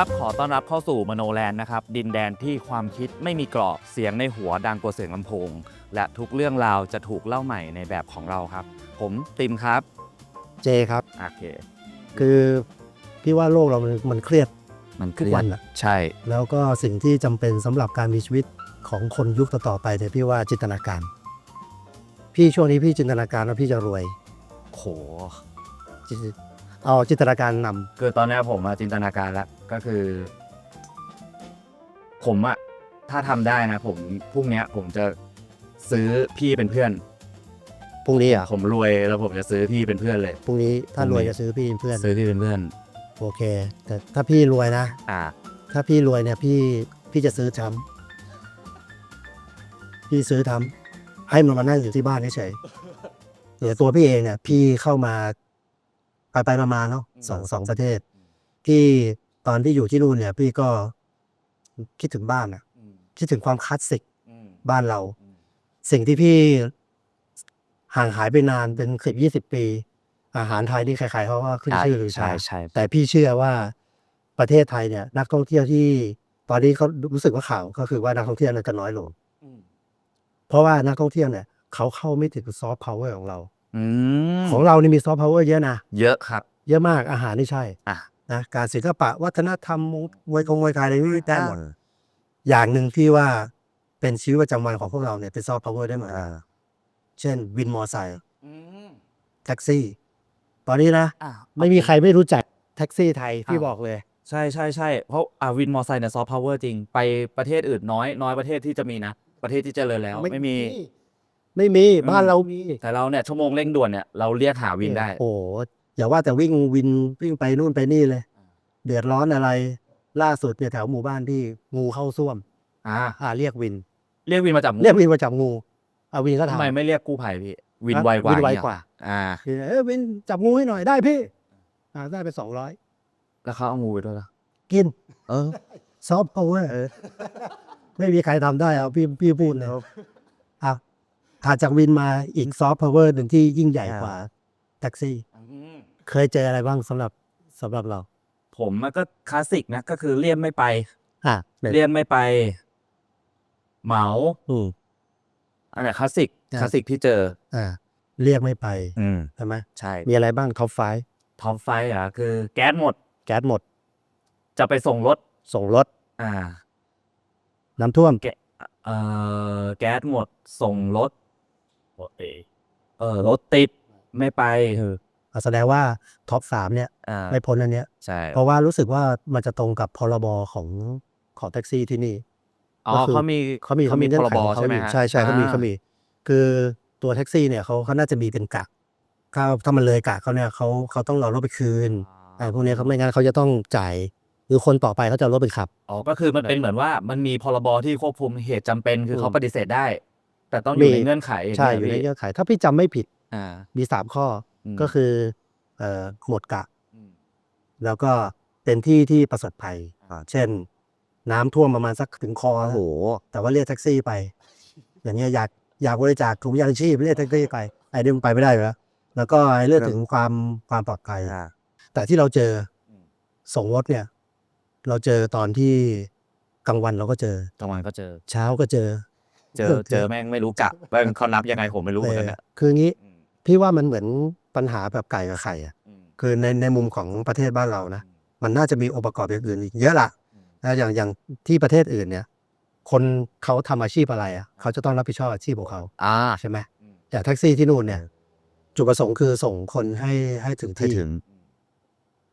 ครับ ขอต้อนรับเข้าสู่มโนแลนด์นะครับ ดินแดนที่ความคิดไม่มีกรอบ เสียงในหัวดังกว่าเสียงลำโพง และทุกเรื่องราวจะถูกเล่าใหม่ในแบบของเราครับ ผมติมครับ เจครับ โอเค คือพี่ว่าโลกเรามันมันเครียดมันเคทุกรียวัดนอะใช่ แล้วก็สิ่งที่จำเป็นสำหรับการมีชีวิตของคนยุคต่อๆไปเนี่ยพี่ว่าจินตนาการ พี่ช่วงนี้พี่จินตนาการว่าพี่จะรวยโหจิต เอาจินตนาการนำคือตอนเนี้ยผมมาจินตนาการแล้วก็คือ ผมอะถ้าทำได้นะผมพรุ่งเนี้ย ผมจะซื้อพี่เป็นเพื่อน พรุ่งนี้อะผมรวยแล้วผมจะซื้อพี่เป็นเพื่อนเลย พรุ่งนี้ถ้าพรุ่รงนี้วยจะซื้อพี่เป็นเพื่อนซื้อพี่เป็นเพื่อน โอเค แต่ถ้าพี่รวยนะ อ่า ถ้าพี่รวยเนี่ยพี่พี่จะซื้อทำพี่ซื้อทำให้มันมานั่งอยู่ที่บ้านเฉยๆเดี๋ยวตัวพี่เองเนี่ยพี่เข้ามา ไปไปๆมาๆเนาะสองสองประเทศ ที่ตอนที่อยู่ที่นู่นเนี่ย พี่ก็คิดถึงบ้านอะคิดถึงความคลาสสิกบ้านเรา สิ่งที่พี่ห่างหายไปนานเป็นสิบยี่สิบปี อาหารไทยนี่ใครๆเขาก็ขึ้นชื่อหรือใช่ชาใช่แต่พี่เชื่อว่าประเทศไทยเนี่ย นักท่องเที่ยวที่ ตอนนี้เขารู้สึกว่าข่าวก็คือว่านักท่องเที่ยวน่าจะน้อยลงเพราะว่านักท่องเที่ยวเนี่ยเขาเข้าไม่ถึงซอฟต์พาวเวอร์ของเรา อืมของเรานี่มีซอฟต์พาวเวอร์เยอะนะ เยอะครับ เยอะมากอาหารนี่ใช่อะ นะการศิลปะวัฒนธรรมมวยกงมวยไทยอะไรนี่ได้หมด อย่างหนึ่งที่ว่าเป็นชีวิตประจำวันของพวกเราเนี่ยเป็นซอฟต์พาวเวอร์ได้หมดเช่นวินมอไซค์แท็กซี่ ตอนนี้นะ อะ ไม่มีใครไม่รู้จักแท็กซี่ไทยพี่บอกเลย ใช่ใช่ใช่เพราะอ่าวินมอไซค์เนี่ยซอฟต์พาวเวอร์จริง ไปประเทศอื่นน้อยน้อยประเทศที่จะมีนะ ประเทศที่เจริญแล้วไม่มี ไม่มีอืมบ้านเรามีแต่เราเนี่ยชั่วโมงเร่งด่วนเนี่ยเราเรียกหาวินได้ โอ้โหอย่าว่าแต่วิ่งวินวิ่งไปนู่นไปนี่เลย เดือดร้อนอะไร ล่าสุดเนี่ยแถวหมู่บ้านที่งูเข้าส้วม อ่า อ่าเรียกวิน เรียกวินมาจับงูเรียกวินมาจับงูเอาวินก็ทำทำไมไม่เรียกกู้ภัยพี่ วินฮะไวกว่าวินไวเนี่ยกว่า อ่าคือเออวินจับงูให้หน่อยได้พี่ อ่าได้ไปสองร้อยแล้วเขาเอางูไปด้วยเหรอกิน เออซอฟต์พาวเวอร์ไม่มีใครทำได้เอาพี่พี่พูดเลยอะ ถัดจากวินมาอีกซอฟต์พาวเวอร์หนึ่งที่ยิ่งใหญ่กว่าแท็กซี่ เคยเจออะไรบ้างสำหรับสำหรับเรา ผมมันก็คลาสสิกนะก็คือเลี่ยมไม่ไป อะเลี่ยมไม่ไป เหมาอืมอันไหนคลาสสิกอ่าคลาสสิกที่เจอ อ่า เรียกไม่ไปอืมใช่ไหมใช่ มีอะไรบ้างท็อปไฟท็อปไฟว์อะคือแก๊สหมด แก๊สหมด จะไปส่งรถ ส่งรถ อ่า น้ำท่วมเอ่อแก๊สหมด ส่งรถ โอเคเออรถติดไม่ไปอะแสดงว่าท็อปสามเนี่ยอ่าไม่พ้นอันเนี้ย ใช่เพราะว่ารู้สึกว่ามันจะตรงกับพรบของของแท็กซี่ที่นี่ อ๋อก็คือ เขามีเขามีเขามีงื่พอนรไขบของเขาใช่ไหมอยู่ฮะใช่ใช่เขามีอ่เขามี คือตัวแท็กซี่เนี่ยเขาเขาน่าจะมีเป็นกะถ้าถ้ามันเลยกะเขาเนี่ยเขาเขาต้องเอารถไปคืนอ่าพวกเนี้ยเขาไม่งั้นเขาจะต้องจ่ายหรือคนต่อไปเขาจะเอารถไปขับ อ๋อก็คือมันเป็นเหมือนว่ามันมีพรบที่ควบคุมเหตุจำเป็นคืออืมเขาปฏิเสธได้ แต่ต้องอยู่มีในเงื่อนไขใช่างอยู่ในเงี้เงื่อนไข ถ้าพี่จำไม่ผิดอ่ามีสามข้ออมก็คือเอ่อหมดกะมแล้วก็เป็นที่ที่ประสบภัยอ่าเช่น น้ำท่วมประมาณสักถึงคอโอ้โหแต่ว่าเรียกแท็กซี่ไป อย่างเงี้ยอยากอยากบริจาคถุงยางชีพเรียกแท็กซี่ไปไอ้นี่มันไปไม่ได้อยู่แล้วแล้วก็ไอ้เรื่องถึงความความปลอดภัยแต่ที่เราเจออมส่งรถเนี่ย เราเจอตอนที่กลางวันเราก็เจอกลางวันก็เจอ เช้าก็เจอ เจอเจอแม่งไม่รู้กะว่าเขานับยังไงผมไม่รู้เหมือนกันเอนะอคืองี้อืมพี่ว่ามันเหมือนปัญหาแบบไก่กับไข่อะอืมคือในในมุมของประเทศบ้านเรานะมันน่าจะมีองค์ประกอบอย่างอื่นอีกเยอะละอืมนะอย่างอย่างที่ประเทศอื่นเนี่ย คนเขาทำอาชีพอะไรอะเขาจะต้องรับผิดชอบอาชีพของเขาอ่าใช่ไหมอืมอย่างแท็กซี่ที่นู่นเนี่ย จุดประสงค์คือส่งคนให้ให้ถึงให้ที่ถึง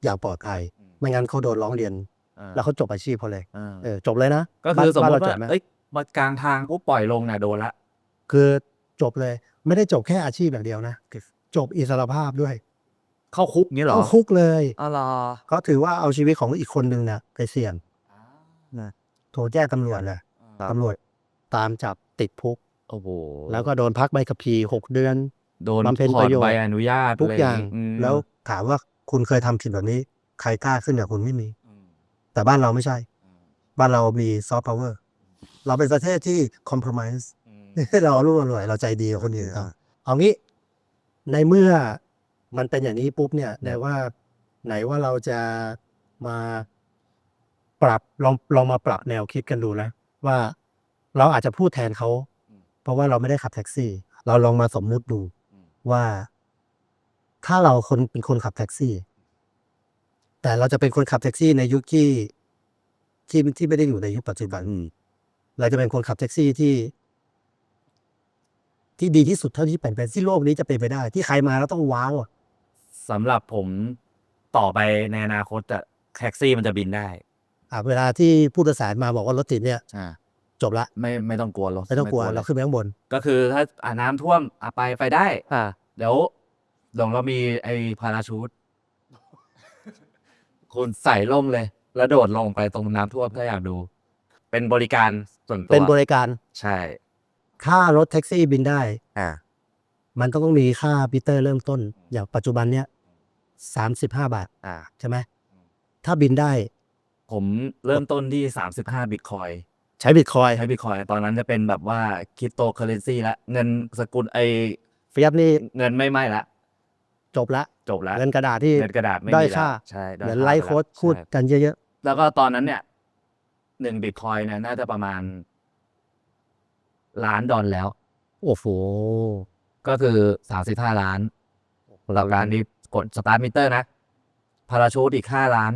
อย่างปลอดภัยไม่งั้นเขาโดนร้องเรียนอ่าแล้วเขาจบอาชีพเขาเลยอ่าเออจบเลยนะก็คือสมบ้านมบ้นติเรจว่าบไหมเอ้ย มากลางทางปุ๊บปล่อยลงเนี่ยโดนละ คือจบเลย ไม่ได้จบแค่อาชีพอย่างเดียวนะ จบอิสรภาพด้วยเข้าคุกงี้เหรอเข้าคุกเลยอ๋อเหรอเขาถือว่าเอาชีวิตของอีกคนหนึ่งเนี่ยไปเสี่ยงโทรแจ้งตำรวจเลยครับตำรวจตามจับติดคุก โอ้โหแล้วก็โดนพักใบขับขี่หกเดือน โดนบำเพ็ญถอประดโยชน์ใบอนุญาตทุกอย่างะไรมแล้วถามว่าคุณเคยทำผิดแบบนี้ ใครกล้าขึ้นกับคุณไม่มีอืมแต่บ้านเราไม่ใช่อืมบ้านเรามีซอฟต์พาวเวอร์ เราเป็นประเทศที่คอม p r o m i s e อืมเรารุ่มอร่วยเราใจดีกับคนอื่นเขาเอางี้ ในเมื่อมันเป็นอย่างนี้ปุ๊บเนี่ยไหนว่าไหนว่าเราจะมาปรับลองลองมาปรับแนวคิดกันดูนะว่าเราอาจจะพูดแทนเขา เพราะว่าเราไม่ได้ขับแท็กซี่ เราลองมาสมมุติดูว่า ถ้าเราคนเป็นคนขับแท็กซี่ แต่เราจะเป็นคนขับแท็กซี่ในยุคที่ที่ที่ไม่ได้อยู่ในยุคปัจจุบัน เราจะเป็นคนขับแท็กซี่ที่ ที่ดีที่สุดเท่าที่เป็นไปที่โลกนี้จะเป็นไปได้ ที่ใครมาแล้วต้องว้าวอะสำหรับผมต่อไปในอนาคตจะแท็กซี่มันจะบินได้อะเวลาที่ผู้โดยสารมาบอกว่ารถติดเนี่ย อ่าจบละไม่ไม่ต้องกลัวรถไม่ต้องกลัวเราขึ้นไปข้างบน ก็คือถ้าอ่าน้ำท่วมอะไปไปได้ อ่า เดี๋ยวเดี๋ยวเรามีไอ้พาราชูตคุณใส่ร่มเลย แล้วโดดลงไปตรงน้ำท่วมถ้าอยากดู เป็นบริการ ส่วนตัวเป็นบริการใช่ค่ารถแท็กซี่บินได้ อ่ามันก็ต้องมีค่าพิเตอร์เริ่มต้น อย่างปัจจุบันเนี้ยสามสิบห้าบาท อ่า ใช่ไหมถ้าบินได้ ผมเริ่มต้นที่35บิตคอยใช้บิตคอยใช้บิตคอยตอนนั้นจะเป็นแบบว่าคริปโตเคอเรนซีละเงินสกุลไอฟิยับนี่เงินไม่ไหม่ละ จบละ จบแล้วเงินกระดาษที่เงินกระดาษไม่ด้อยมีแล้วค่าใช่เหมือนด้ยไลค่าฟ์โค้ดปแล้วพูดใช่กันเยอะแล้วก็ตอนนั้นเนี่ย หนึ่งบิตคอยเนี่ยน่าจะประมาณ ล้านดอลแล้วๆโอ้โห ก็คือสามสิบห้าล้านหลักการนี้กดสตาร์ทมิเตอร์นะ พาราชูตอีกห้าล้าน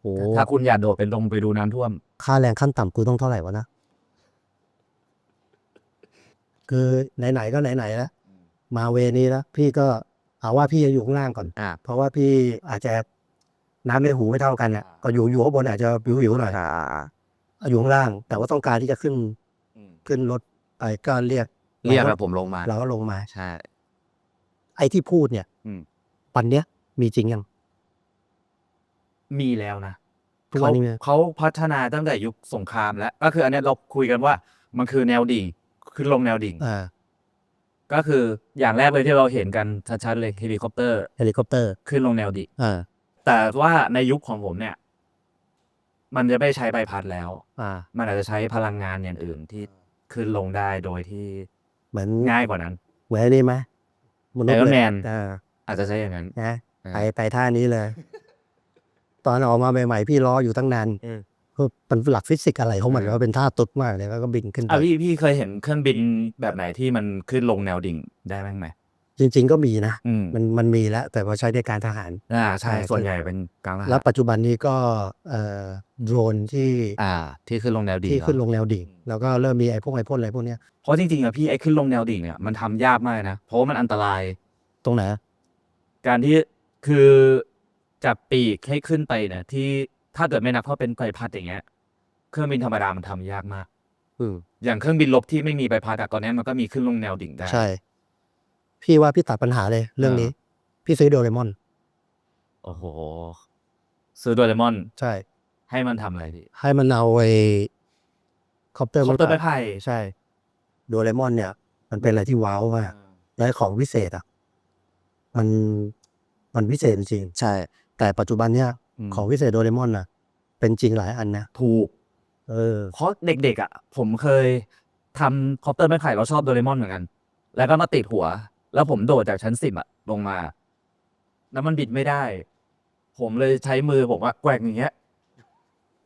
โอ้โหถ้าคุณอยากโดดเป็นลงไปดูน้ำท่วม ค่าแรงขั้นต่ำกูต้องเท่าไหร่วะนะ คือไหนๆก็ไหนๆแล้วมาเวนี้แล้ว พี่ก็เอาว่าพี่จะอยู่ข้างล่างก่อน อ่า เพราะว่าพี่อาจจะ น้ำในหูไม่เท่ากันเนี่ยอ่าก็อยู่อยู่ข้างบนอาจจะวิวๆหน่อยอยู่ข้างล่าง แต่ว่าต้องการที่จะขึ้นขึ้นรถไปก็เรียกเรียกแล้วผมลงมาเราก็ลงมาใช่ ไอ้ที่พูดเนี่ยอืมปันเนี้ยมีจริงยัง มีแล้วนะทุกวันนี้มีเขาพัฒนาตั้งแต่ยุคสงครามแล้ว ก็คืออันเนี้ยเราคุยกันว่า มันคือแนวดิ่งขึ้นลงแนวดิ่งอ่าก็คืออย่างแรกเลยที่เราเห็นกันชัดๆเลยเฮลิคอปเตอร์เฮลิคอปเตอร์ขึ้นลงแนวดิ่งอ่า แต่ว่าในยุคของผมเนี่ย มันจะไม่ใช้ใบพัดแล้ว อ่า มันอาจจะใช้พลังงานอย่างอื่นที่ขึ้นลงได้โดยที่เหมือนง่ายกว่านั้นแหวนนี่ไหมมนุษย์ Iron เลย Man อ่าอาจจะใช้อย่างนั้น นะอ่าไปไปท่านี้เลย ตอนออกมาใหม่ๆพี่ล้ออยู่ตั้งนานอืมคือมันหลักฟิสิกส์อะไรของมันอ่าว่าเป็นท่าตุ๊ดมากเลยแล้วก็บินขึ้นไปอะพี่พี่เคยเห็นเครื่องบินแบบไหนที่มันขึ้นลงแนวดิ่งได้บ้างไหม จริง ๆ ก็มีนะอืมมันมันมีแล้ว แต่ว่าใช้ในการทหาร อ่าใช่ใช่ ส่วนใหญ่เป็นกลางทหารแล้วปัจจุบันนี้ก็เอ่อโดรนที่อ่า ที่ขึ้นลงแนวดิ่งที่เหรอขึ้นลงแนวดิ่ง แล้วก็เริ่มมีไอ้พวกไอ้พ่นอะไรพวกเนี้ยเพราะจริงๆอะพี่ไอ้ขึ้นลงแนวดิ่งเนี่ยมันทำยากมากนะ เพราะว่ามันอันตราย ตรงไหนการที่คือจากปีกให้ขึ้นไปเนี่ยที่ถ้าเกิดไม่นับเพราะเป็นใบพัดอย่างเงี้ย เครื่องบินธรรมดามันทำยากมาก อืมอย่างเครื่องบินลบที่ไม่มีใบพัดอะตอนนี้มันก็มีขึ้นลงแนวดิ่งได้ ใช่ พี่ว่าพี่ตัดปัญหาเลยเรื่องนี้ พี่ซื้อโดเรมอน โอ้โห ซื้อโดเรมอน ใช่ ให้มันทำอะไรพี่ให้มันเอาไอ้คอปเตอร์คอปเตอร์ไม้ไผ่ใช่ โดเรมอนเนี่ย มันเป็นอะไรที่ว้าวมากและของวิเศษอะ มันมันวิเศษจริงๆใช่ แต่ปัจจุบันเนี่ยมของวิเศษโดเรมอนน่ะ เป็นจริงหลายอันนะถูก เออเพราะเด็กๆอะ ผมเคยทำคอปเตอร์ไม้ไผ่เราชอบโดเรมอนเหมือนกัน แล้วก็มาติดหัว แล้วผมโดดจากชั้นสิบอะลงมา แล้วมันบิดไม่ได้ ผมเลยใช้มือผมว่าแกว่งอย่างเงี้ย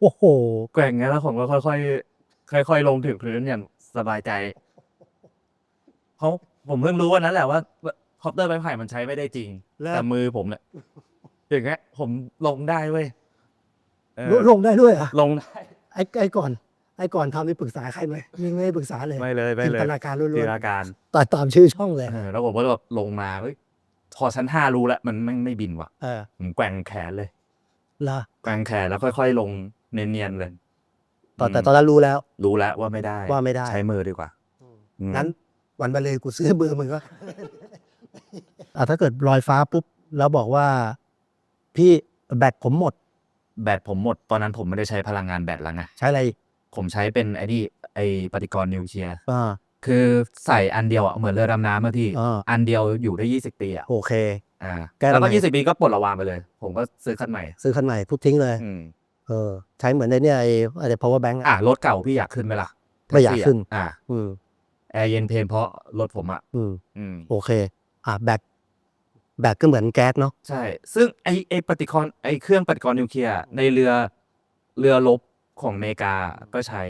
โอ้โห แกว่งอย่างเงี้ยแล้วผมก็ค่อยๆค่อยๆลงถึงพื้นอย่างสบายใจ เพราะผมเพิ่งรู้วันนั้นแหละว่าคอปเตอร์ไม้ไผ่มันใช้ไม่ได้จริง แล้ว แต่มือผมเนี่ยอย่างเงี้ยผมลงได้เว้ยเออลงได้ด้วยอะลงได้ ไอ้ไอ้ก่อน ไอ้ก่อนทำนี่ปรึกษาใครไหมยังไม่ได้ปรึกษาเลยไม่เลยไม่จินเลยตนาการล้จิวนนตนาการๆตัดตามชื่อช่องเลยเออแล้วผมก็แบบลงมาเฮ้ยพอชั้นห้ารู้แล้วมันไม่ไม่บินว่ะเออผมแกว่งแขนเลย ละแกว่งแขนแล้วค่อย ๆ ลงเนียนๆเลยตอนแต่ตอนนั้นรู้แล้ว รู้แล้วว่าไม่ได้ว่าไม่ได้ ใช้มือดีกว่าอืมงั้นวันไปเลยกูซื้อเบอร์มึงก็ อะถ้าเกิดลอยฟ้าปุ๊บ แล้วบอกว่า พี่แบตผมหมดแบตผมหมดตอนนั้นผมไม่ได้ใช้พลังงานแบตแล้วไง ใช้อะไร ผมใช้เป็นไอ้นี่ไอ้ปฏิกรณ์นิวเคลียร์ อ่า คือใส่อันเดียวอะเหมือนเรือดำน้ำเมื่อที่ อ่า อันเดียวอยู่ได้ยี่สิบปีอะโอเค อ่าแก้แล้วก็ทำไมยี่สิบปีก็ปลดระวางไปเลย ผมก็ซื้อคันใหม่ ซื้อคันใหม่ทุบทิ้งเลย อืมเออ ใช้เหมือนในเนี่ยไอ้อะไร power bank อะรถเก่าพี่อยากขึ้นไหมล่ะไม่อยากขึ้น อ่าอืม แอร์เย็นเพลนเพราะรถผมอะอืม อืม โอเค อะแบตแบตก็เหมือนแก๊สเนาะ ใช่ ซึ่งไอไอปฏิกรณ์ไอเครื่องปฏิกรณ์นิวเคลียร์ในเรือเรือรบ ของอเมริกาก็ใช้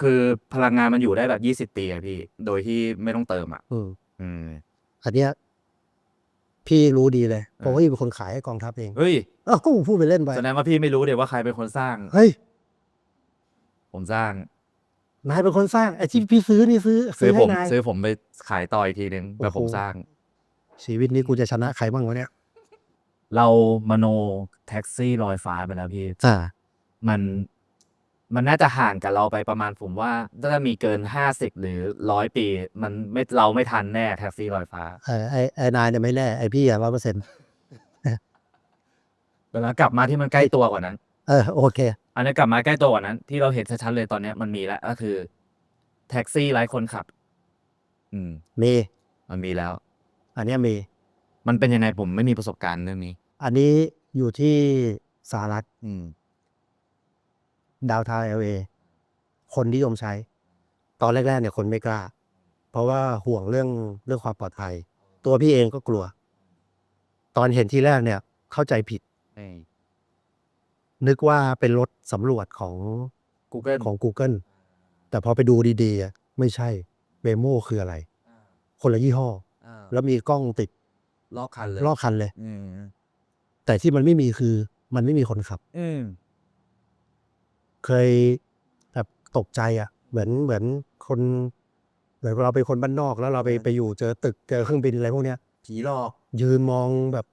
คือพลังงานมันอยู่ได้แบบยี่สิบปีอะพี่ โดยที่ไม่ต้องเติมอะ อืมอืม อันเนี้ยพี่รู้ดีเลยเพราะเออว่าพี่เป็นคนขายให้กองทัพเอง เฮ้ยเอ้าก็ผมพูดไปเล่นไป แสดงว่าพี่ไม่รู้เดี๋ยวว่าใครเป็นคนสร้าง เฮ้ย ผมสร้าง นายเป็นคนสร้างไอ้ที่พี่ซื้อนี่ซื้อซื้อผให้ม นาย ซื้อผมไปขายต่ออีกทีนึงแต่ผมโอ้โหสร้าง ชีวิตนี้กูจะชนะใครบ้างวะเนี่ยเรามโนแท็กซี่ลอยฟ้าไปแล้วพี่ อ่า มันมันน่าจะห่างกับเราไปประมาณผมว่าถ้ามีเกินห้าสิบหรือร้อยปี มันไม่เราไม่ทันแน่แท็กซี่ลอยฟ้าไอ้ไอ้ไอ้นายเนี่ยไม่แน่ ไอ้พี่อะร้อยเปอร์เซ็นต์เวลากลับมาที่มันใกล้ตัวกว่านั้น เออโอเค อันนี้กลับมาใกล้ตัวกว่านั้น ที่เราเห็นชัดๆเลยตอนเนี้ยมันมีแล้วก็คือ แท็กซี่ไร้คนขับ อืม มี มันมีแล้ว อันเนี้ยมี มันเป็นยังไงผมไม่มีประสบการณ์เรื่องนี้ อันนี้อยู่ที่สหรัฐ อืม ดาวทาวเอลเอคนนิยมใช้ ตอนแรกๆเนี่ยคนไม่กล้า เพราะว่าห่วงเรื่องเรื่องความปลอดภัย ตัวพี่เองก็กลัว ตอนเห็นที่แรกเนี่ย เข้าใจผิด นึกว่าเป็นรถสำรวจของ Google ของ Google แต่พอไปดูดีๆอะไม่ใช่เ e โมคืออะไร คนละยี่ห้อ แล้วมีกล้องติดลอกคันเลยรอบคันเลย อืมแต่ที่มันไม่มีคือ มันไม่มีคนขับ อืม เคยแบบตกใจอะ เหมือนเหมือนคนเหมือนเราเป็นคนบ้านนอกแล้วเราไปเออไปอยู่เจอตึกเจอเครื่องบินอะไรพวกเนี้ย ผีหลอกยืนมองแบบ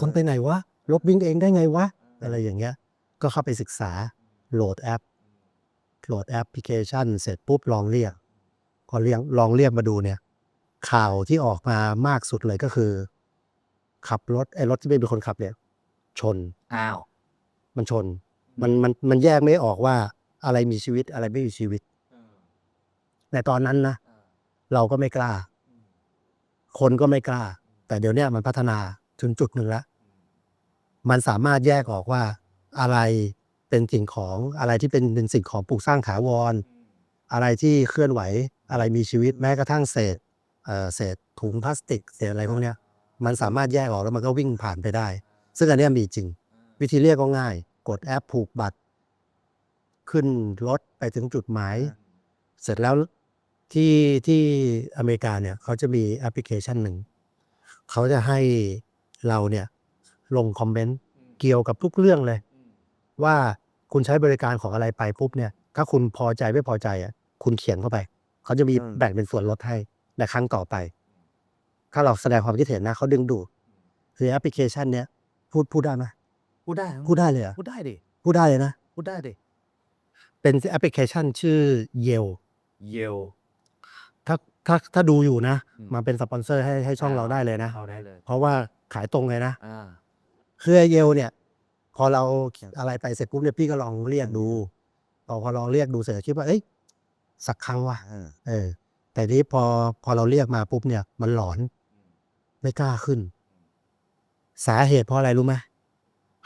คนไปไหนวะรถวิ่งเองได้ไงวะอะไรอย่างเงี้ย ก็เข้าไปศึกษาโหลดแอปโหลดแอปพลิเคชัน เสร็จปุ๊บลองเรียกพอเรียกลองเรียกมาดูเนี่ย ข่าวที่ออกมามากสุดเลยก็คือ ขับรถไอ้รถที่ไม่เป็นคนขับเนี่ย ชน อ้าว มันชน มันมันมันแยกไม่ออกว่าอะไรมีชีวิตอะไรไม่มีชีวิต ในตอนนั้นนะเราก็ไม่กล้า คนก็ไม่กล้า แต่เดี๋ยวเนี้ยมันพัฒนาถึงจุดหนึ่งแล้ว มันสามารถแยกออกว่าอะไรเป็นสิ่งของอะไรที่เป็นเป็นสิ่งของปลูกสร้างถาวร อะไรที่เคลื่อนไหว อะไรมีชีวิตแม้กระทั่งเศษเอ่อเศษถุงพลาสติกเศษอะไรพวกเนี้ย มันสามารถแยกออกแล้วมันก็วิ่งผ่านไปได้ ซึ่งอันเนี้ยมีจริง วิธีเรียกก็ง่าย กดแอปผูกบัตร ขึ้นรถไปถึงจุดหมาย เสร็จแล้วที่ที่อเมริกาเนี่ยเขาจะมีแอปพลิเคชันหนึ่ง เขาจะให้เราเนี่ยลงคอมเมนต์เกี่ยวกับทุกเรื่องเลย ว่าคุณใช้บริการของอะไรไปปุ๊บเนี่ยถ้าคุณพอใจไม่พอใจอะคุณเขียนเข้าไป เขาจะมีอืมแบ่งเป็นส่วนลดให้ในครั้งต่อไป ถ้าเราแสดงความคิดเห็นนะเขาดึงดูดคือแอปพลิเคชันเนี้ยพูดพูดได้ไหม พูดได้พูดได้เลยเหรอะพูดได้ดิพูดได้เลยนะพูดได้ดิเป็นแอปพลิเคชันชื่อเยลเยล ถ้าถ้าถ้าดูอยู่นะ อืม มาเป็นสปอนเซอร์ให้ให้ช่องเราได้เลยนะ เอาได้เลยเพราะว่าขายตรงเลยนะ อ่าคือเยลเนี่ย พอเราอะไรไปเสร็จปุ๊บเนี่ยพี่ก็ลองเรียกดูพอพอลองเรียกดูเสร็จคิดว่าเอ้ยสักครั้งว่ะเออ แต่นี้พอพอเราเรียกมาปุ๊บเนี่ย มันหลอน ไม่กล้าขึ้น สาเหตุเพราะอะไรรู้ไหม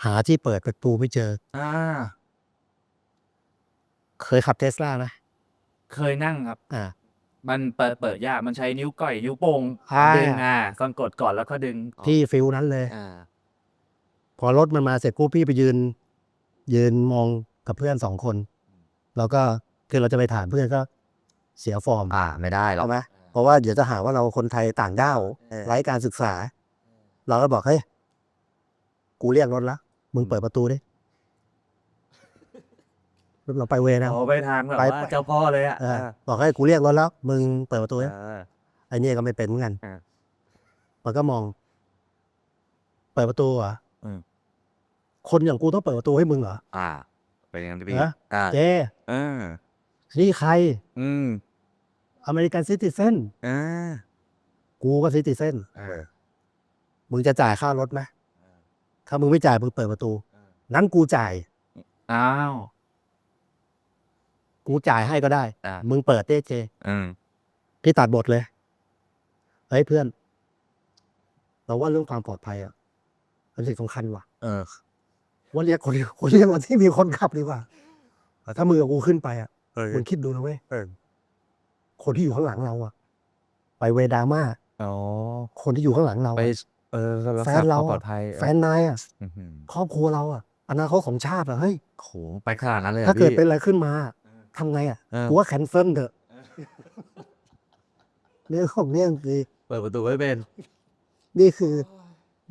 หาที่เปิดประตูไม่เจอ อ่า เคยขับเทสลาไหมเคยนั่งครับ อ่า มันเปิดเปิดยาก มันใช้นิ้วก้อย นิ้วโป้งใช่ดึงอ่าก่อนกดก่อนแล้วก็ดึง พี่ฟิลนั้นเลย อ่า พอรถมันมาเสร็จปุ๊บพี่ไปยืน ยืนมองกับเพื่อนสองคน แล้วก็คือเราจะไปถามเพื่อนก็เสียฟอร์มอ่า ไม่ได้หรอกเอาไหมเพราะว่าเดี๋ยวจะหาว่าเราคนไทยต่างด้าวเออ ไร้การศึกษา เราก็บอกเฮ้ยกูเรียกรถละ มึงเปิดประตูดิเราไปเวรนะ โอ้ไปทางแบบไปว่าไป เจ้าพ่อเลยอะเออบอกให้กูเรียกรถแล้ว มึงเปิดประตูดิเออ ไอ้เนี่ยก็ไม่เป็นเหมือนกันอ่ามันก็มอง เปิดประตูเหรอะอืม คนอย่างกูต้องเปิดประตูให้มึงเหรอ อ่า เป็นยังไงพี่ฮะ อ่าเจเออนี่ใคร อืมอเมริกันซิติเซนอ่ากูก็ซิติเซนเออมึงจะจ่ายค่ารถไหม ถ้ามึงไม่จ่ายมึงเปิดประตูงั้นกูจ่าย อ้าว กูจ่ายให้ก็ได้ อ่ามึงเปิดเต้เจ อืม พี่ตัดบทเลย เฮ้ยเพื่อน เราว่าเรื่องความปลอดภัยอะเป็นสิ่งสำคัญว่ะ เออ ว่าเรียกคนคนเรียกวันที่มีคนขับดีกว่าแต่ถ้ามือกับกูขึ้นไปอะเออ มึงคิดดูนะเว้ยเออ คนที่อยู่ข้างหลังเราอะไปเวดราม่า อ๋อ คนที่อยู่ข้างหลังเราไปอะ เออรักแฟษานเราความปลออะดภัยแฟนนายอะอื้อหือครอบครัวเราอะอนาคตของชาติอะเฮ้ยโหไปขนาดนั้นเลยหรอถ้าเกิดพี่เป็นอะไรขึ้นมาทำไงอะเออกูว่าแคนเซิลเถอะเรื่องของเรื่องคือเปิดประตูไม่เป็นนี่คือ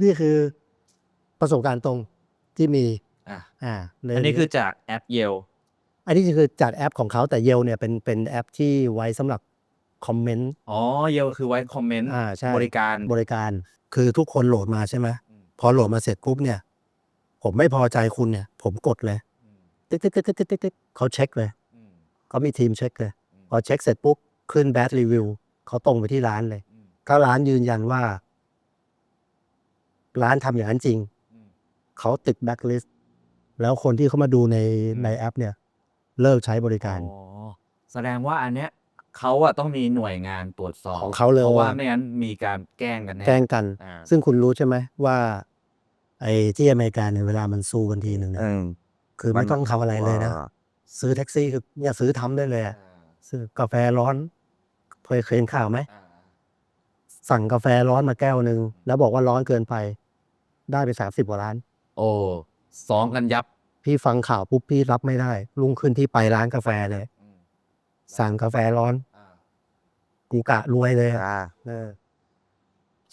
นี่คือประสบการณ์ตรงที่มี อะอ่าในอันนี้คือจากแอปเยลอันนี้คือจัดแอปของเขาแต่เยลเนี่ยเป็นเป็นแอปที่ไว้สำหรับ คอมเมนต์อ๋อเยลคือไว้คอมเมนต์อ่าใช่บริการบริการ คือทุกคนโหลดมาใช่ไหมพอโหลดมาเสร็จปุ๊บเนี่ย ผมไม่พอใจคุณเนี่ย ผมกดเลยติ๊กติ๊กติ๊กติ๊กติ๊กติ๊กเขาเช็คเลยเขามีทีมเช็คเลย พอเช็คเสร็จปุ๊บขึ้นแบ d รีวิวเขาตรงไปที่ร้านเลยถ้าร้านยืนยันว่า ร้านทำอย่างนั้นจริงเขาติดแบ็ k ลิสต์แล้วคนที่เขามาดูในอืมในแอป เนี่ย เลิกใช้บริการอ๋อแสดงว่าอันเนี้ย เขาอะต้องมีหน่วยงานตรวจสอบของเขาเลยเพราะว่าว่า ไม่งั้นมีการแกล้งกันแน่แกล้งกัน อ่าซึ่งคุณรู้ใช่ไหมว่า ไอ้ที่อเมริกาเนี่ยเวลามันสู้กันทีหนึ่งเนี่ยคือไม่ต้องทำอะไรเลยนะ ซื้อแท็กซี่คือเนี่ยซื้อทำได้เลยอะซื้อกาแฟร้อนเคยเคยเห็นข่าวไหมสั่งกาแฟร้อนมาแก้วหนึ่งแล้วบอกว่าร้อนเกินไป ได้ไปสามสิบกว่าล้าน โอ้ซ้อมกันยับพี่ฟังข่าวปุ๊บพี่รับไม่ได้ ลุงขึ้นที่ไปร้านกาแฟเลย สั่งกาแฟร้อน กูกะรวยเลยอะเออ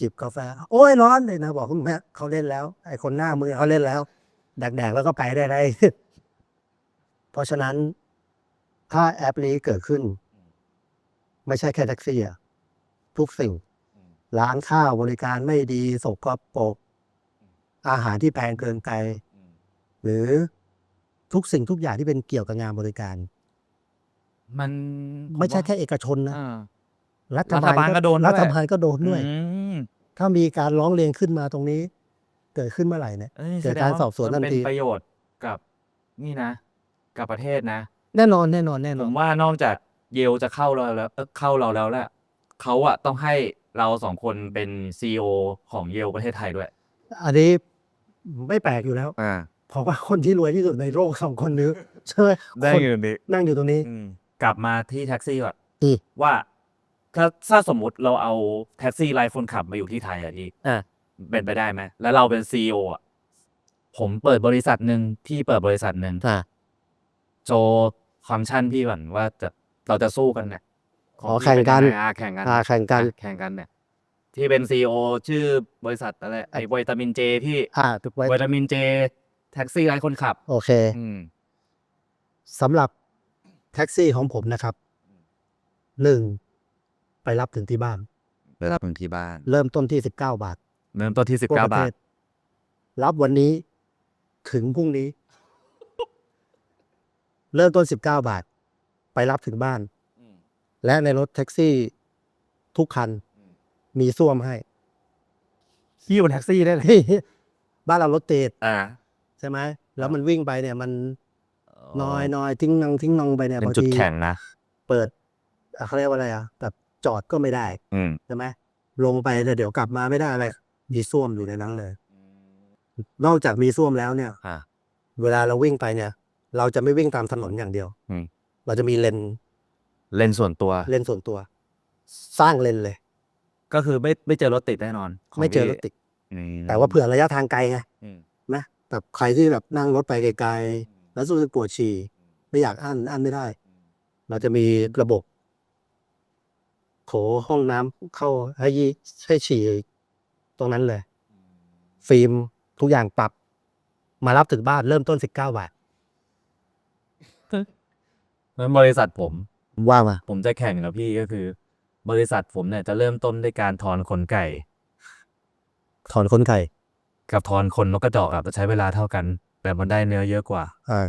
จิบกาแฟ โอ้ยร้อนเลยนะบอกคุณแม่เขาเล่นแล้ว ไอ้คนหน้ามือเขาเล่นแล้วแดกๆแล้วก็ไปได้ได้เพราะฉะนั้น ถ้าแอปนี้เกิดขึ้น ไม่ใช่แค่แท็กซี่อะทุกสิ่ง ร้านข้าวบริการไม่ดีสกปรกอาหารที่แพงเกินไป หรือทุกสิ่งทุกอย่างที่เป็นเกี่ยวกับงานบริการ มันไม่ใช่แค่เอกชนนะอ่า รัรัฐบาลก็โดนด้วย รัฐบาลก็โดนด้วย อืมถ้ามีการร้องเรียนขึ้นมาตรงนี้ เกิดขึ้นเมื่อไหร่เนี่ย อ้ยเกิดแงการว่สอบสวนทันมัเป็ทีประโยชน์กับนี่นะ กับประเทศนะ แน่นอนแน่นอนแน่นผอน มว่านอกจากเยลจะเข้าเราแล้วเอ้อเข้าเราแล้วแหละเขาอะต้องให้เราสองคนเป็นซีอของเยลประเทศไทยด้วย อันนี้ไม่แปลกอยู่แล้ว อ่า เพราะว่าคนที่รวยที่สุดในโลกสองคนนี้ใช่ไหมได้คนเงินนี้นั่งอยู่ตรงนี้ กลับมาที่แท็กซี่ก่อนอืม ว่าถ้าถ้าสมมติเราเอาแท็กซี่ไลฟ์คนขับมาอยู่ที่ไทยอะที่อ่าเป็นไปได้ไหมแล้วเราเป็นซีออะผมเปิดบริษัทหนึ่งพี่เปิดบริษัทหนึ่งอ่าโจฟังก์ชันพี่ก่อนว่าจะเราจะสู้กันเนี่ยขอแข่งกันอ่าแข่งกัน อ่าแข่งกัน อะแข่งกันเนี่ย ที่เป็นซีอชื่อบริษัทอะไรไอวิตามินเจพี่อ่าถูกไว้วิตามินเจแท็กซี่ไร้คนขับ โอเคอืมสำหรับ แท็กซี่ของผมนะครับหนึ่งไปรับถึงที่บ้านไปรับถึงที่บ้าน เริ่มต้นที่สิบเก้าบาทเริ่มต้นที่สิบทั่วเก้าประบาเทท ศรับวันนี้ถึงพรุ่งนี้ เริ่มต้นสิบเก้าบาท ไปรับถึงบ้าน และในรถแท็กซี่ทุกคันมีส้วมให้พี่บนแท็กซี่ได้เลย บ้านเรารถติดอ่า ใช่ไหมแล้วมันวิ่งไปเนี่ย มัน น้อยน้อยทิ้งนองทิ้งนองไปเนี่ยเป็นบางจุดทีแข็งนะ เปิดอะเขาเรียกว่าอะไรอะแบบจอดก็ไม่ได้อืม ใช่ไหมลงไปแต่เดี๋ยวกลับมาไม่ได้อะไรมีส้วมอยู่ในนั้นเลย นอกจากมีส้วมแล้วเนี่ย อ่า เวลาเราวิ่งไปเนี่ย เราจะไม่วิ่งตามถนนอย่างเดียวอืม เราจะมีเลนเลนส์ส่วนตัวเลนส่วนตัว สร้างเลนเลย ก็คือไม่ไม่เจอรถติดแน่นอนขงไม่เจอพี่รถติดอืมแต่ว่าเผื่อระยะทางไกลไงอืมนะแบบใครที่แบบนั่งรถไปไกลๆ แล้วรู้สึกปวดฉี่ไม่อยากอั้นอั้นไม่ได้ เราจะมีระบบโถห้องน้ำเข้าให้ยี่ให้ฉี่ตรงนั้นเลย ฟิล์มทุกอย่างปรับ มารับถึงบ้านเริ่มต้นสิบเก้าบาทนั้นบริษัทผม ว่ามาผมจะแข่งกับพี่ก็คือ บริษัทผมเนี่ยจะเริ่มต้นด้วยการถอนขนไก่ ถอนคนไข่กับถอนขนนกกระจอกอะจะใช้เวลาเท่ากัน แต่มันได้เนื้อเยอะกว่า อ่า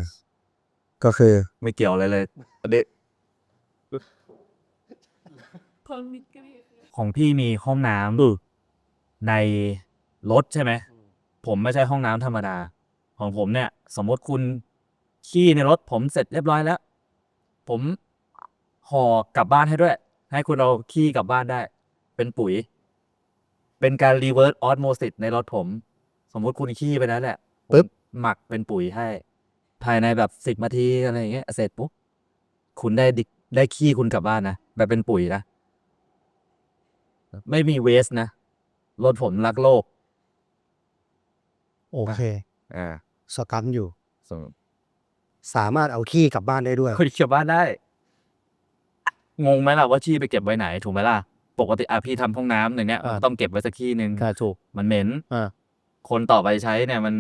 ก็คือไม่เกี่ยวอะไรเลยเด็ของพี่มีห้องน้ำในรถใช่ไหม ผมไม่ใช่ห้องน้ำธรรมดา ของผมเนี่ย สมมติคุณขี้ในรถผมเสร็จเรียบร้อยแล้ว ผมห่อกลับบ้านให้ด้วย ให้คุณเอาขี้กลับบ้านได้ เป็นปุ๋ย เป็นการรีเวิร์สออสโมซิสในรถผม สมมติคุณขี้ไปแล้วแหละผมปึ๊บ หมักเป็นปุ๋ยให้ ภายในแบบสิบนาทีอะไรอย่างเงี้ยเสร็จปุ๊บคุณได้ดิได้ขี้คุณกลับบ้านนะแบบเป็นปุ๋ยนะไม่มีเวสนะรถผมรักโลก โอเคอ่าสกัมอยู่ สามารถเอาขี้กลับบ้านได้ด้วยคนเขียบบ้านได้ งงไหมล่ะว่าขี้ไปเก็บไว้ไหน ถูกไหมล่ะ ปกติอะพี่ทำห้องน้ำหนึ่งเนี้ยอ่าต้องเก็บไว้สักที่หนึ่งใช่ถูกมันเหม็นอ่าคนต่อไปใช้เนี่ยมัน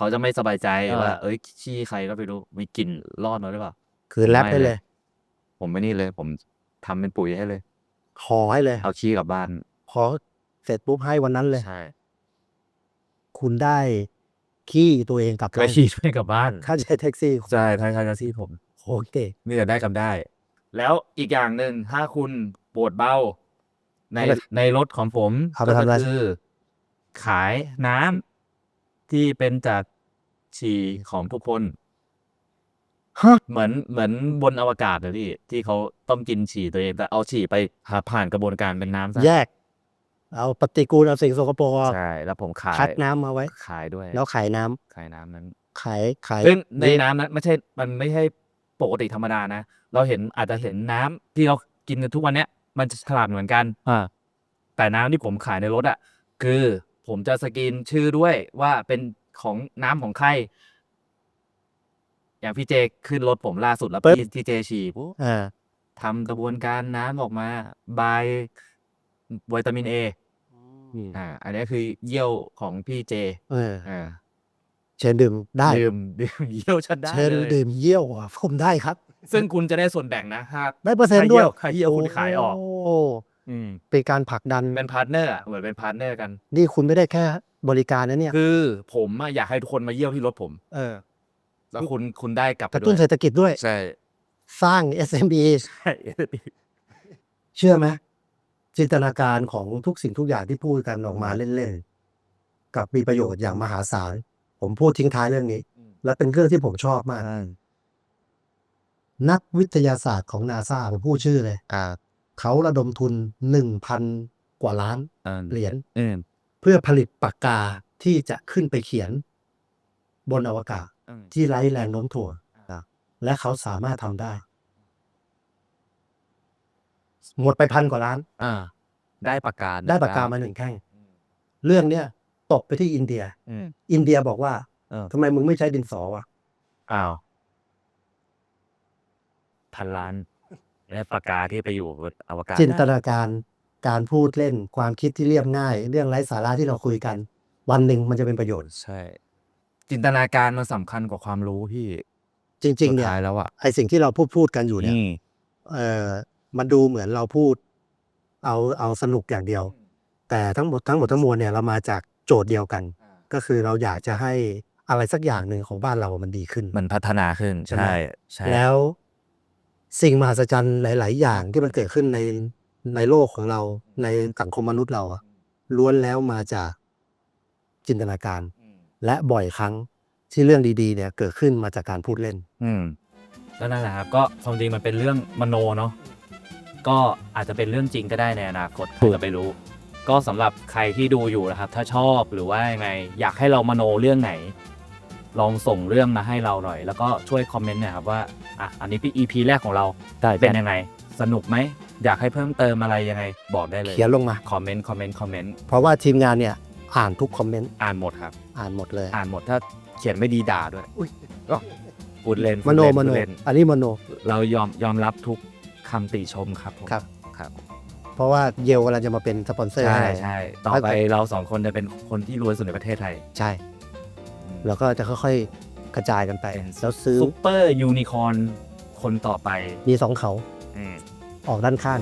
เขาจะไม่สบายใจอ่าว่า เอ้ยขี้ใครก็ไม่รู้มีกลิ่นรอดมาหรือเปล่า คือแรปได้เลยผมไม่นี่เลย ผมทำเป็นปุ๋ยให้เลยห่อให้เลยเอาขี้กลับบ้านพอเสร็จปุ๊บให้วันนั้นเลย ใช่คุณได้ขี้ตัวเองกลับก็บ้านขี้ช่วยกลับบ้านค่าใช้แท็กซี่ใช่ทางการที่ผม โอเค นี่จะได้กำได้ แล้วอีกอย่างหนึ่งถ้าคุณปวดเบา ในเอาไปในรถของผมเอาไปทำอะไรก็คือ ขายน้ำ ที่เป็นจากฉี่ของทุกคน ฮะ เหมือนเหมือนบนอวกาศเลยพี่ที่เขาต้องกินฉี่ตัวเองแต่เอาฉี่ไปหาผ่านกระบวนการเป็นน้ำซะแยก เอาปฏิกูลเอาสิ่งสกปรกออกใช่ แล้วผมขายคัดน้ำมาไว้ ขายด้วยแล้วขายน้ำขายน้ำนั้นขายขายซึ่งในน้ำนั้นไม่ใช่มันไม่ใช่ปกติธรรมดานะ เราเห็นอาจจะเห็นน้ำที่เรากินกันทุกวันเนี้ยมันจะฉลาดเหมือนกัน อ่า แต่น้ำที่ผมขายในรถอะคือ ผมจะสกรีนชื่อด้วยว่าเป็นของน้ำของใคร อย่างพี่เจขึ้นรถผมล่าสุดแล้วปึ๊บ พี่พี่เจฉี่ปุ๊บอ่า ทำกระบวนการน้ำออกมาบายวิตามินเออ่า อันนี้คือเยี่ยวของพี่เจ เออ อ่าเชิญดื่มได้ ดื่มดื่มเยี่ยวฉันได้เชิญเลยดื่มเยี่ยวอะผมได้ครับ ซึ่งคุณจะได้ส่วนแบ่งนะถ้า ได้เปอร์เซ็นต์ด้วยใครเยี่ยวคุณขายออก โอ้อืมเป็นการผลักดัน เป็นพาร์ทเนอร์อะเหมือนเป็นพาร์ทเนอร์กัน นี่คุณไม่ได้แค่บริการนะเนี่ย คือผมอะอยากให้ทุกคนมาเยี่ยวที่รถผม เออแล้วคุณคุณได้กลับกระตุ้นไปเศรษฐกิจด้วย ใช่สร้าง SME ใช่ เชื่อไหมจินตนาการของทุกสิ่งทุกอย่างที่พูดกันออกมาเล่นๆกับมีประโยชน์อย่างมหาศาล ผมพูดทิ้งท้ายเรื่องนี้และเป็นเรื่องที่ผมชอบมาก นักวิทยาศาสตร์ของนาซาผมพูดชื่อเลย อ่า เขาระดมทุนหนึ่งพันกว่าล้านอ่าเหรียญเออเพื่อผลิตปากกาที่จะขึ้นไปเขียน บนอวกาศอืมที่ไร้แรงโน้มถ่วงอ่าและเขาสามารถทำได้ หมดไปพันกว่าล้าน อ่า ได้ปากกา ได้ปากกามาหนึ่งแท่งเรื่องเนี้ยตกไปที่อินเดียอืมอินเดียบอกว่าเออทำไมมึงไม่ใช้ดินสอวะอ้าวพันล้าน ได้ปากกาที่ไปอยู่บนอวกาศจินตนาการการพูดเล่นความคิดที่เรียบง่าย เรื่องไร้สาระที่เราคุยกัน วันหนึ่งมันจะเป็นประโยชน์ ใช่ จินตนาการมันสำคัญกว่าความรู้พี่จริงๆเนี่ยสุดท้ายแล้วอะไอสิ่งที่เราพูดพูดกันอยู่เนี่ย อืมเออมันดูเหมือนเราพูด เอาเอาสนุกอย่างเดียว แต่ทั้งหมดทั้งหมดทั้งมวลเนี่ยเรามาจากโจทย์เดียวกัน ก็คือเราอยากจะให้อะไรสักอย่างหนึ่งของบ้านเรามันดีขึ้น มันพัฒนาขึ้นใช่ไหมใช่ใช่ แล้ว สิ่งมหัศจรรย์หลาย ๆ อย่างที่มันเกิดขึ้นในในโลกของเราในสังคมมนุษย์เราอะล้วนแล้วมาจากจินตนาการ และบ่อยครั้งที่เรื่องดี ๆ เนี่ยเกิดขึ้นมาจากการพูดเล่น อืมก็นั่นแหละครับก็ความจริงมันเป็นเรื่องมโนเนาะก็อาจจะเป็นเรื่องจริงก็ได้ในอนาคตใครจะไปรู้ ก็สำหรับใครที่ดูอยู่นะครับ ถ้าชอบหรือว่ายังไงอยากให้เรามโนเรื่องไหน ลองส่งเรื่องมาให้เราหน่อย แล้วก็ช่วยคอมเมนต์หนะครับว่าอะอันนี้เป็น EP แรกของเราได้เป็นยังไง สนุกไหม อยากให้เพิ่มเติมอะไรยังไงบอกได้เลยเขียนลงมา คอมเมนต์คอมเมนต์คอมเมนต์เพราะว่าทีมงานเนี่ยอ่านทุกคอมเมนต์อ่านหมดครับ อ่านหมดเลย อ่านหมดถ้าเขียนไม่ดีด่าด้วยอุ๊ยก็พูดเล่นมโนพูดเล่มโนพูดเล่นอันนี้มโนเรายอมยอมรับทุกคำติชมครับผม ครับครับ เพราะว่าเยลกำลังจะมาเป็นสปอนเซอร์ใช่ให้ ใช่ต่อไปเราสองคนจะเป็นคนที่รวยสุดในประเทศไทย ใช่ แล้วก็จะค่อยๆกระจายกันไปเป็นแล้วซื้อซุปเปอร์ยูนิคอร์นคนต่อไปมีสองเขาอืมออกด้านข้าง